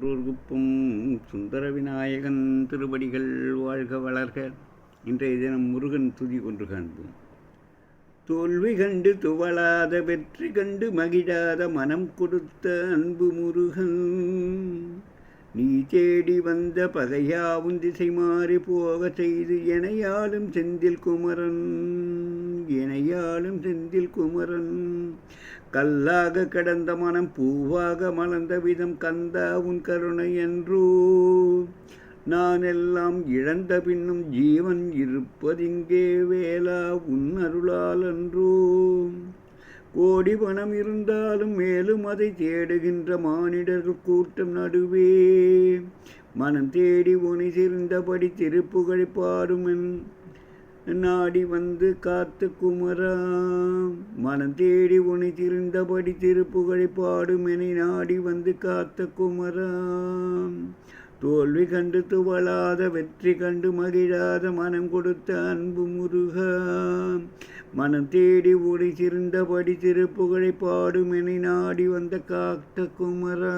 குன்றூர்குப்பம் சுந்தர விநாயகன் திருவடிகள் வாழ்க வளர்க. இன்றைய தினம் முருகன் துதி கொன்று காண்போம். தோல்வி கண்டு துவளாத வெற்றி கண்டு மகிழாத மனம் கொடுத்த அன்பு முருகன். நீ தேடி வந்த பகையாவும் திசை மாறி போக செய்து எனையாலும் செந்தில் குமரன். எனையாலும் செந்தில் குமரன். கல்லாக கடந்த மனம் பூவாக மலர்ந்த விதம் கந்தா உன் கருணை என்றோ. நான் எல்லாம் இழந்த பின்னும் ஜீவன் இருப்பதிங்கே வேலா உன் அருளால் அன்றோ. கோடி பணம் இருந்தாலும் மேலும் அதை தேடுகின்ற மானிடர்கள் கூட்டம் நடுவே. மனம் தேடி உனை சிறந்தபடி திருப்புகழை பாடுமென். நாடி வந்து காத்து குமரா மனம் தேடி உனை திருந்தபடி திருப்புகழை பாடும் நாடி வந்து காத்த குமரா தோல்வி கண்டு துவளாத வெற்றி கண்டு மகிழாத மனம் கொடுத்த அன்பு முருகா மனம் தேடி உனை சிறந்தபடி திருப்புகழை பாடும் நாடி வந்த காத்த குமரா